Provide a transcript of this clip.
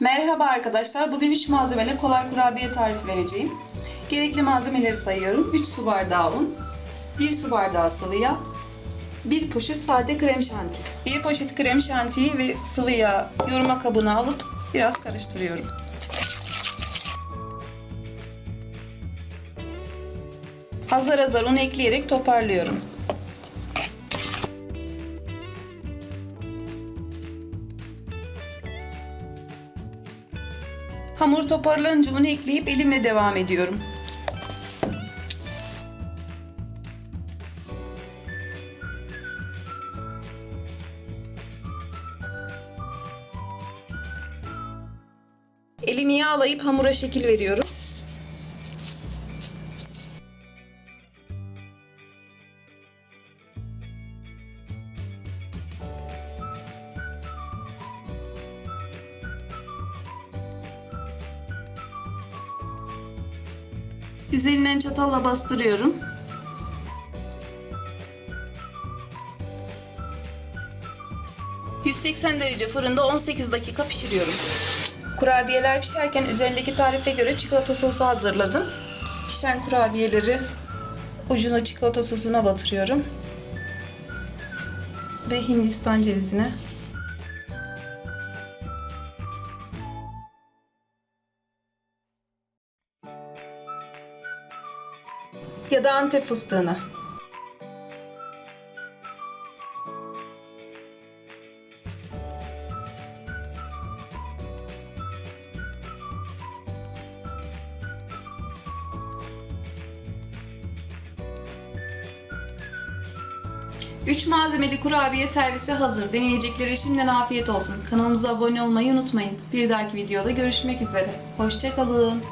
Merhaba arkadaşlar. Bugün 3 malzemeli kolay kurabiye tarifi vereceğim. Gerekli malzemeleri sayıyorum. 3 su bardağı un, 1 su bardağı sıvı yağ, 1 poşet sade krem şanti. 1 poşet krem şantiyi ve sıvı yağ yoğurma kabına alıp biraz karıştırıyorum. Azar azar un ekleyerek toparlıyorum. Hamur toparlanınca unu ekleyip elimle devam ediyorum. Elimi yağlayıp hamura şekil veriyorum. Üzerinden çatalla bastırıyorum. ...180 derece fırında 18 dakika pişiriyorum. Kurabiyeler pişerken üzerindeki tarife göre çikolata sosu hazırladım. Pişen kurabiyeleri ucunu çikolata sosuna batırıyorum. Ve hindistan cevizine. Ya da antep fıstığına. Üç malzemeli kurabiye servisi hazır. Deneyecekleri şimdiden afiyet olsun. Kanalımıza abone olmayı unutmayın. Bir dahaki videoda görüşmek üzere. Hoşçakalın.